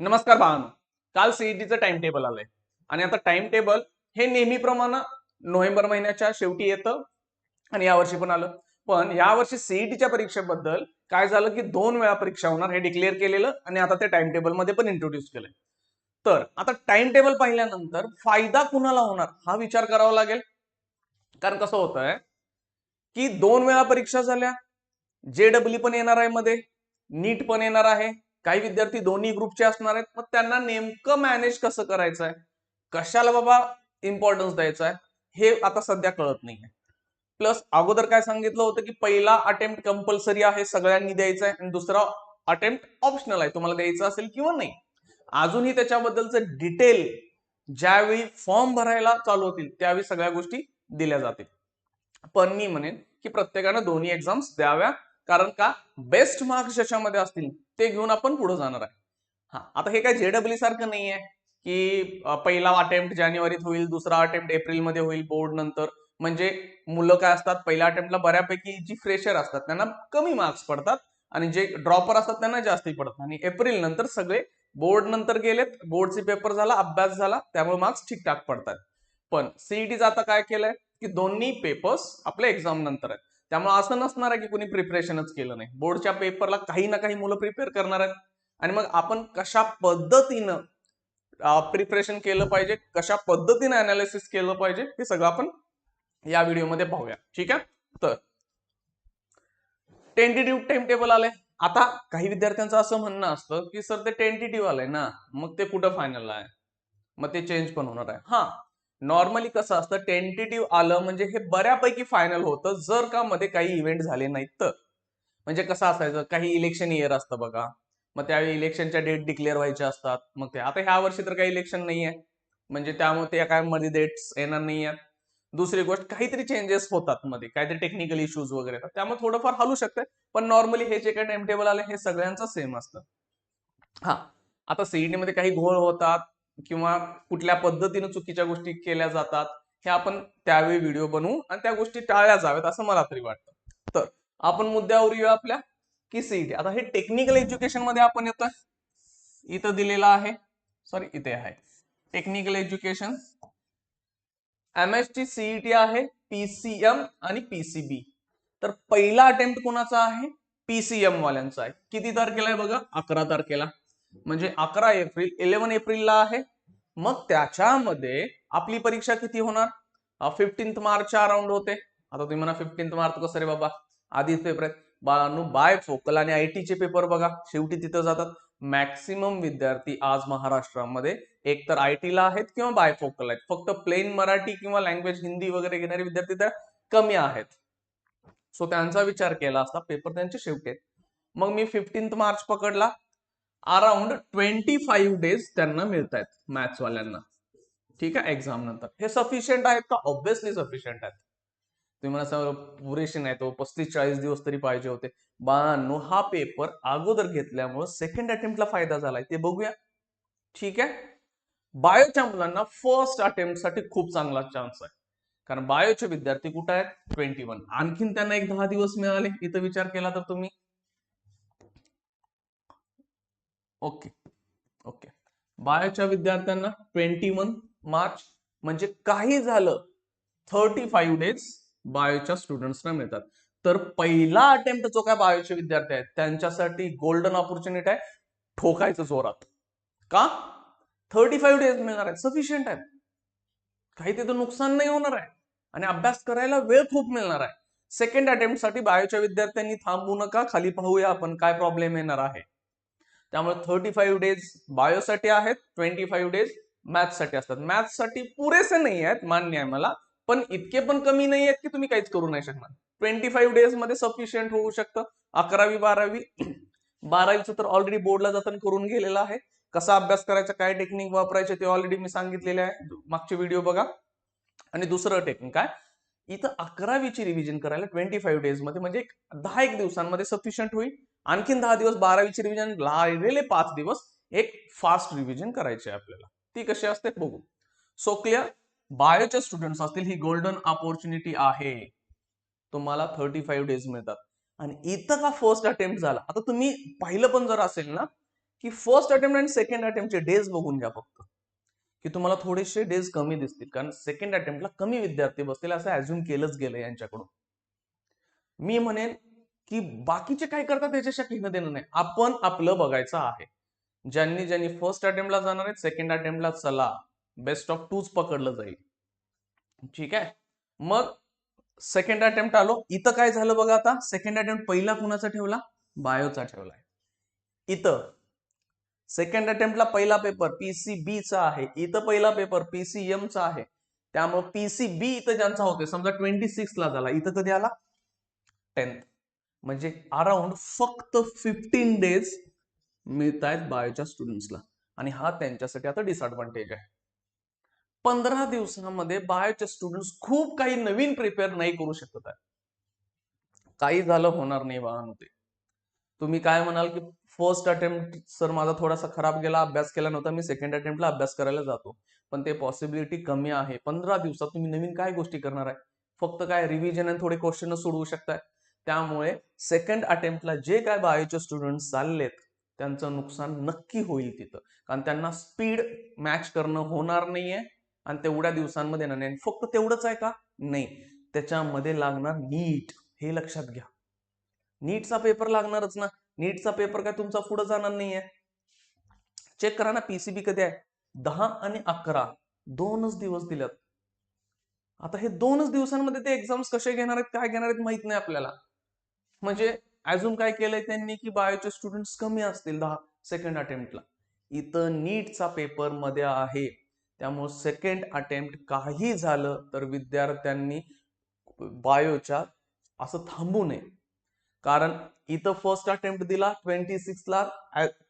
नमस्कार बाळांनो काल सीईटीचं टाइम टेबल आलंय. आणि आता टाइम टेबल हे नेहमीप्रमाणे नोव्हेंबर महिन्याच्या शेवटी येतं आणि यावर्षी पण आलं. पण यावर्षी सीईटीच्या परीक्षेबद्दल काय झालं की दोन वेळा परीक्षा होणार हे डिक्लेअर केलेलं आणि आता ते टाइम टेबलमध्ये पण इंट्रोड्यूस केलंय. तर आता टाइम टेबल पाहिल्यानंतर फायदा कुणाला होणार हा विचार करावा लागेल. कारण कसं होत आहे की दोन वेळा परीक्षा झाल्या. जे डब्ल्यू पण येणार आहे मध्ये. नीट पण येणार आहे. काही विद्यार्थी दोन्ही ग्रुपचे असणार आहेत. मग त्यांना नेमकं मॅनेज कसं करायचं आहे? कशाला बाबा इम्पॉर्टन्स द्यायचा आहे? हे आता सध्या कळत नाहीये. प्लस अगोदर काय सांगितलं होतं की पहिला अटेम्प्ट कंपल्सरी आहे सगळ्यांनी द्यायचा आहे. आणि दुसरा अटेम्प्ट ऑप्शनल आहे. तुम्हाला द्यायचं असेल किंवा नाही. अजूनही त्याच्याबद्दलचं डिटेल ज्यावेळी फॉर्म भरायला चालू होतील त्यावेळी सगळ्या गोष्टी दिल्या जातील. पण मी म्हणेन की प्रत्येकानं दोन्ही एक्झाम्स द्याव्या. कारण का? बेस्ट मार्क्स ज्याच्यामध्ये असतील ते घेऊन आपण पुढे जाणार आहे. हा आता हे काय जेडब्ल्यू सारखं नाही आहे की पहिला अटेम्प्ट जानेवारीत होईल दुसरा अटेम्प्ट एप्रिलमध्ये होईल बोर्ड नंतर. म्हणजे मुलं काय असतात पहिल्या अटेम्प्टला बऱ्यापैकी जी फ्रेशर असतात त्यांना कमी मार्क्स पडतात आणि जे ड्रॉपर असतात त्यांना जास्ती पडतात. आणि एप्रिल नंतर सगळे बोर्ड नंतर गेलेत बोर्डचे पेपर झाला अभ्यास झाला त्यामुळे मार्क्स ठीकठाक पडतात. पण सीईटीचं आता काय केलंय की दोन्ही पेपर्स आपल्या एक्झाम नंतर आहेत. त्यामुळे असं नसणार आहे की कोणी प्रिपरेशनच केलं नाही. बोर्डच्या पेपरला काही ना काही मुलं प्रिपेअर करणार आहेत. आणि मग आपण कशा पद्धतीनं प्रिपरेशन केलं पाहिजे कशा पद्धतीनं अनालिसिस केलं पाहिजे हे सगळं आपण या व्हिडिओमध्ये पाहूया. ठीक आहे? तर टेंटेटिव्ह टाइम टेबल आले आता काही विद्यार्थ्यांचं असं म्हणणं असतं की सर ते टेंटेटिव्ह आलंय ना. मग ते कुठं फायनल आहे? मग ते चेंज पण होणार आहे. हा. नॉर्मली कसं असतं टेंटेटिव्ह आलं म्हणजे हे बऱ्यापैकी फायनल होतं जर का मध्ये काही इव्हेंट झाले नाहीत तर. म्हणजे कसं असायचं काही इलेक्शन इयर असतं बघा. मग त्यावेळी इलेक्शनच्या डेट डिक्लेअर व्हायच्या असतात. मग ते आता ह्या वर्षी तर काही इलेक्शन नाही आहे म्हणजे त्यामुळे त्या काय मध्ये डेट्स येणार नाही आहेत दुसरी गोष्ट काहीतरी चेंजेस होतात मध्ये. काहीतरी टेक्निकल इश्यूज वगैरे येतात. त्यामुळे थोडंफार हलू शकते पण नॉर्मली हे जे काही टाइम टेबल आले हे सगळ्यांचं सेम असतं. हा. आता सीईटी मध्ये काही घोळ होतात किंवा कुठल्या पद्धतीने चुकीच्या गोष्टी केल्या जातात हे आपण त्यावेळी व्हिडिओ बनवू आणि त्या गोष्टी टाळल्या जाव्यात असं मला तरी वाटतं. तर आपण मुद्द्यावर येऊ आपल्या. की सीईटी आता हे टेक्निकल एज्युकेशनमध्ये आपण येतोय. इथं दिलेलं आहे. सॉरी इथे आहे. Technical education M S T CET आहे पीसीएम आणि पीसीबी तर पहिला अटेम्प्ट कोणाचा आहे? पीसीएम वाल्यांचा आहे. किती तारखेला आहे बघा? अकरा तारखेला. म्हणजे अकरा एप्रिल इलेव्हन एप्रिलला आहे. मग त्याच्यामध्ये आपली परीक्षा किती होणार? फिफ्टीन्थ मार्चच्या अराउंड होते. आता तुम्ही म्हणा फिफ्टीन्थ मार्च कसं रे बाबा? आधीच पेपर आहेत. बाळांनो बाय फोकल आणि आय चे पेपर बघा. शेवटी तिथं जातात. मॅक्सिमम विद्यार्थी आज महाराष्ट्रामध्ये एक तर आय ला आहेत किंवा बाय फोकल आहेत. फक्त प्लेन मराठी किंवा लँग्वेज हिंदी वगैरे घेणारे विद्यार्थी त्या कमी आहेत. सो त्यांचा विचार केला असता पेपर त्यांचे शेवटी आहेत. मग मी फिफ्टीन्थ मार्च पकडला. अराउंड ट्वेंटी फाईव्ह डेज त्यांना मिळत आहेत मॅथ्सवाल्यांना ठीक आहे? एक्झाम नंतर. हे सफिशियंट आहेत का? ऑब्विसली सफिशियंट आहेत. तुम्ही मला सांग पुरेसे नाही तो हो. पस्तीस चाळीस दिवस तरी पाहिजे होते. बाळांनो हा पेपर अगोदर घेतल्यामुळे सेकंड अटेम्प्टला फायदा झालाय. ते बघूया. ठीक आहे? बायोच्या मुलांना फर्स्ट अटेम्प्टसाठी खूप चांगला चान्स आहे. कारण बायोचे विद्यार्थी कुठे आहेत? ट्वेंटी वन आणखीन त्यांना एक दहा दिवस मिळाले. इथं विचार केला तर तुम्ही. ओके. ओके. बायोच्या विद्यार्थ्यांना ट्वेंटी वन मार्च म्हणजे काही झालं थर्टी फाईव्ह डेज बायोच्या स्टुडंट्सना मिळतात. तर पहिला अटेम्प्ट जो काय बायोचे विद्यार्थी आहेत त्यांच्यासाठी गोल्डन ऑपॉर्च्युनिटी आहे ठोकायचं जोरात. का? थर्टी फाईव्ह डेज मिळणार आहे सफिशियंट आहे काही तिथं नुकसान नाही होणार आहे. आणि अभ्यास करायला वेळ खूप मिळणार आहे. सेकंड अटेम्प्टसाठी बायोच्या विद्यार्थ्यांनी थांबू नका खाली पाहूया आपण काय प्रॉब्लेम येणार आहे? त्यामुळे थर्टी फाईव्ह डेज बायोसाठी आहेत ट्वेंटी फाईव्ह डेज मॅथ्ससाठी असतात. मॅथ्ससाठी पुरेसे नाही आहेत मान्य आहे मला पण इतके पण कमी नाही आहेत की तुम्ही काहीच करू नाही शकणार. ट्वेंटी फाईव्ह डेजमध्ये सफिशियंट होऊ शकतं. अकरावी बारावी बारावीचं तर ऑलरेडी बोर्डला जतन करून गेलेलं आहे. कसा अभ्यास करायचा काय टेक्निक वापरायचे ते ऑलरेडी मी सांगितलेले आहे. मागचे व्हिडिओ बघा. आणि दुसरं टेक्निक काय? इथं अकरावीची रिव्हिजन करायला ट्वेंटी फाईव्ह डेजमध्ये म्हणजे दहा एक दिवसांमध्ये सफिशियंट होईल. आणखीन दहा दिवस बारावीची रिव्हिजन राहिलेले पाच दिवस एक फास्ट रिव्हिजन करायचे आहे आपल्याला. ती कशी असते? बघू. सो क्लिअर बायोच्या स्टुडंट्स असतील ही गोल्डन ऑपॉर्च्युनिटी आहे. तुम्हाला थर्टी फाईव्ह डेज मिळतात. आणि इथं का फर्स्ट अटेम्प्ट झाला? आता तुम्ही पाहिलं पण जर असेल ना की फर्स्ट अटेम्प्ट आणि सेकंड अटेम्प्टचे डेज बघून घ्या फक्त. की तुम्हाला थोडेसे डेज कमी दिसतील कारण सेकंड अटेम्प्टला कमी विद्यार्थी बसतील असं अज्युम केलंच गेलं यांच्याकडून. मी म्हणेन की बाकीचे काय करतात त्याच्याशी घेणं देणं नाही. आपण आपलं बघायचं आहे. ज्यांनी ज्यांनी फर्स्ट अटेम्प्टला जाणार आहेत सेकंड अटेम्प्टला चला. बेस्ट ऑफ टूच पकडलं जाईल. ठीक आहे? मग सेकंड अटेम्प्ट आलो. इथं काय झालं बघा आता? सेकंड अटेम्प्ट पहिला कुणाचा ठेवला? बायोचा ठेवलाय इथं. सेकंड अटेम्प्टला पहिला पेपर पीसीबी चा आहे. इथं पहिला पेपर पीसीएम चा आहे. त्यामुळे पीसीबी इथं ज्यांचा होते समजा ट्वेंटी सिक्स ला झाला. इथं कधी आला? टेन्थ म्हणजे अराउंड फक्त फिफ्टीन डेज मिळत आहेत बायोच्या स्टुडंट्सला आणि हा त्यांच्यासाठी आता डिसएडव्हान्टेज आहे. पंधरा दिवसामध्ये बायोचे स्टुडंट खूप काही नवीन प्रिपेअर नाही करू शकत आहे काही झालं होणार नाही वाहन होते तुम्ही काय म्हणाल की फर्स्ट अटेम्प्ट सर माझा थोडासा खराब गेला अभ्यास केला नव्हता मी सेकंड अटेम्प्टला अभ्यास करायला जातो. पण ते पॉसिबिलिटी कमी आहे. पंधरा दिवसात तुम्ही नवीन काय गोष्टी करणार आहे? फक्त काय रिव्हिजन आणि थोडे क्वेश्चन सोडवू शकताय? त्यामुळे सेकंड अटेम्प्टला जे काय बायोचे स्टुडंट चाललेत त्यांचं नुकसान नक्की होईल तिथं. कारण त्यांना स्पीड मॅच करणं होणार नाहीये आणि तेवढ्या दिवसांमध्ये ना नाही फक्त तेवढंच आहे का? नाही. त्याच्यामध्ये लागणार नीट. हे लक्षात घ्या. नीटचा पेपर लागणारच ना. नीटचा पेपर काय तुमचा पुढे जाणार नाहीये. चेक करा ना पीसीबी कधी आहे? दहा आणि अकरा. दोनच दिवस दिल्यात आता हे दोनच दिवसांमध्ये ते एक्झाम्स कसे घेणार आहेत काय घेणार आहेत माहीत नाही आपल्याला. म्हणजे अजून काय केलंय त्यांनी की बायोचे स्टुडंट्स कमी असतील दहा सेकंड अटेम्प्टला इथं नीटचा पेपरमध्ये आहे. त्यामुळे सेकंड अटेम्प्ट काही झालं तर विद्यार्थ्यांनी बायोच्या असं थांबू नये. कारण इथं फर्स्ट अटेम्प्ट दिला ट्वेंटी सिक्सला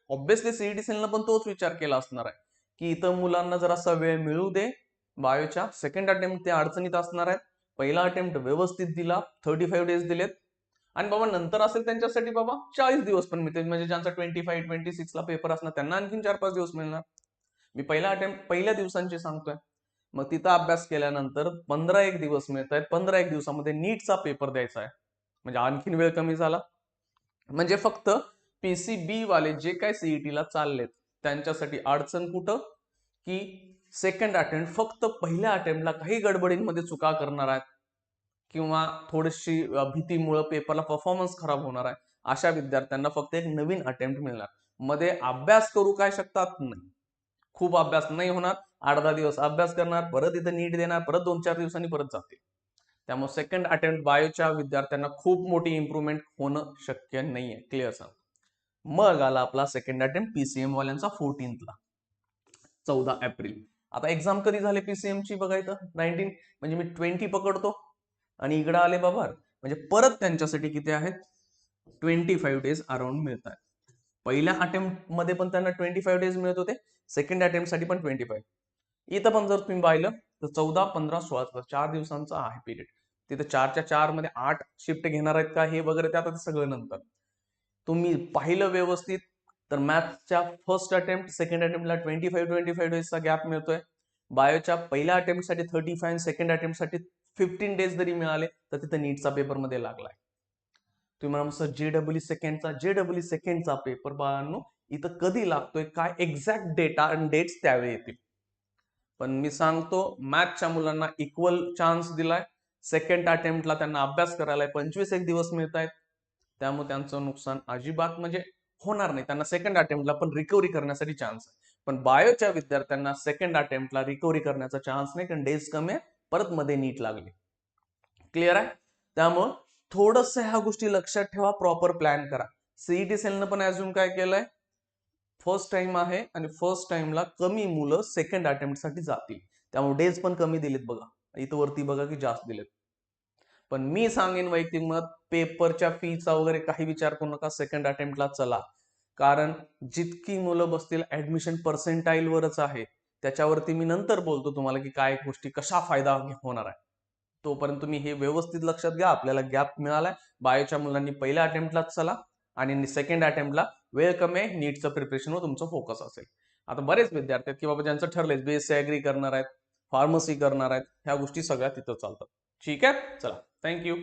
ऑब्विसली सीईटी सेलनं पण तोच विचार केला असणार आहे. की इथं मुलांना जरासा वेळ मिळू दे. बायोच्या सेकंड अटेम्प्ट ते अडचणीत असणार आहेत. पहिला अटेम्प्ट व्यवस्थित दिला थर्टी फाईव्ह डेज दिलेत. आणि बाबा नंतर असेल त्यांच्यासाठी बाबा चाळीस दिवस पण मिळतील म्हणजे ज्यांचा ट्वेंटी फाईव्ह ट्वेंटी सिक्सला पेपर असणार त्यांना आणखीन चार पाच दिवस मिळणार. मी पहिला अटेम्प्ट पहिल्या दिवसांची सांगतोय. मग तिथं अभ्यास केल्यानंतर पंधरा एक दिवस मिळत आहेत पंधरा एक दिवसामध्ये नीटचा पेपर द्यायचा आहे. म्हणजे आणखीन वेळ कमी झाला. म्हणजे फक्त पीसीबी वाले जे काय सीईटीला चाललेत त्यांच्यासाठी अडचण कुठं? की सेकंड अटेम्प्ट फक्त पहिल्या अटेम्प्टला काही गडबडींमध्ये चुका करणार आहेत. किंवा थोडीशी भीतीमुळं पेपरला परफॉर्मन्स खराब होणार आहे अशा विद्यार्थ्यांना फक्त एक नवीन अटेम्प्ट मिळणार. मध्ये अभ्यास करू काय शकतात? नाही. खूप अभ्यास नाही होणार आठ दहा दिवस अभ्यास करणार परत इथं नीट देणार परत दोन चार दिवसांनी परत जाते त्यामुळे सेकंड अटेम्प्ट बायोच्या विद्यार्थ्यांना खूप मोठी इम्प्रूव्हमेंट होणं शक्य नाहीये. क्लिअर सांग मग आला आपला सेकंड अटेम्प्ट पीसीएम वाल्यांचा फोर्टीनला चौदा एप्रिल. आता एक्झाम कधी झाले पीसीएम ची बघायचं नाईन्टीन म्हणजे मी ट्वेंटी पकडतो. आणि इकडं आले बाबा म्हणजे परत त्यांच्यासाठी किती आहेत? ट्वेंटी फाईव्ह डेज अराउंड मिळत आहेत पहिल्या अटेम्प्टमध्ये पण त्यांना ट्वेंटी फाईव्ह डेज मिळत होते. सेकंड अटेम्प्टसाठी पण ट्वेंटी फाईव्ह इथं पण जर तुम्ही पाहिलं तर चौदा पंधरा सोळा चार दिवसांचा आहे पिरियड तिथं चारच्या चारमध्ये आठ शिफ्ट घेणार आहेत का हे वगैरे त्यात ते सगळं नंतर. तुम्ही पाहिलं व्यवस्थित तर मॅथ्सच्या फर्स्ट अटेम्प्ट सेकंड अटेम्प्टला ट्वेंटी फाईव्ह ट्वेंटी फाईव्ह डेजचा गॅप मिळतोय. बायोच्या पहिल्या अटेम्प्टसाठी थर्टी फाईव्ह सेकंड अटेम्प्टसाठी फिफ्टीन डेज जरी मिळाले तर तिथं नीटचा पेपरमध्ये लागलाय. तुम्ही म्हणा sir J W सेकंडचा J W सेकंडचा paper बाळांनो इथं कधी लागतोय? काय एक्झॅक्ट डेटा आणि डेट्स त्यावेळी येतील? पण मी सांगतो मॅथच्या मुलांना इक्वल चान्स दिलाय. सेकंड अटेम्प्टला त्यांना अभ्यास करायला पंचवीस एक दिवस मिळत आहेत त्यामुळे त्यांचं नुकसान अजिबात म्हणजे होणार नाही. त्यांना सेकंड अटेम्प्टला पण रिकव्हरी करण्यासाठी चान्स आहे. पण बायोच्या विद्यार्थ्यांना सेकंड अटेम्प्टला रिकव्हरी करण्याचा चान्स नाही कारण डेज कमी आहे परत मध्ये नीट लागली. क्लिअर आहे? त्यामुळं थोडस ह्या गोष्टी लक्षात ठेवा प्रॉपर प्लॅन करा. सीईटी सेलनं पण अजून काय केलंय? फर्स्ट टाइम आहे आणि फर्स्ट टाइमला कमी मुलं सेकंड अटेम्प्टसाठी जातील. त्यामुळे डेज पण कमी दिलेत बघा. इथं वरती बघा की जास्त दिलेत. पण मी सांगेन वैयक्तिक मत पेपरच्या फीचा वगैरे काही विचार करू नका सेकंड अटेम्प्टला चला. कारण जितकी मुलं बसतील ऍडमिशन पर्सेंटाईल वरच आहे. त्याच्यावरती मी नंतर बोलतो तुम्हाला की काय गोष्टी कशा फायदा होणार आहे. तोपर्यंत तुम्ही हे व्यवस्थित लक्षात घ्या आपल्याला गॅप मिळालाय. बायोच्या मुलांनी पहिल्या अटेम्प्टलाच चला आणि सेकंड अटेम्प्टला वेळ कमी आहे नीटचं प्रिपरेशनवर तुमचं फोकस असेल. आता बरेच विद्यार्थी आहेत की बाबा ज्यांचं ठरलंय बीएससी अग्री करणार आहेत फार्मसी करणार आहेत ह्या गोष्टी सगळ्या तिथं चालतात. ठीक आहे? चला. थँक्यू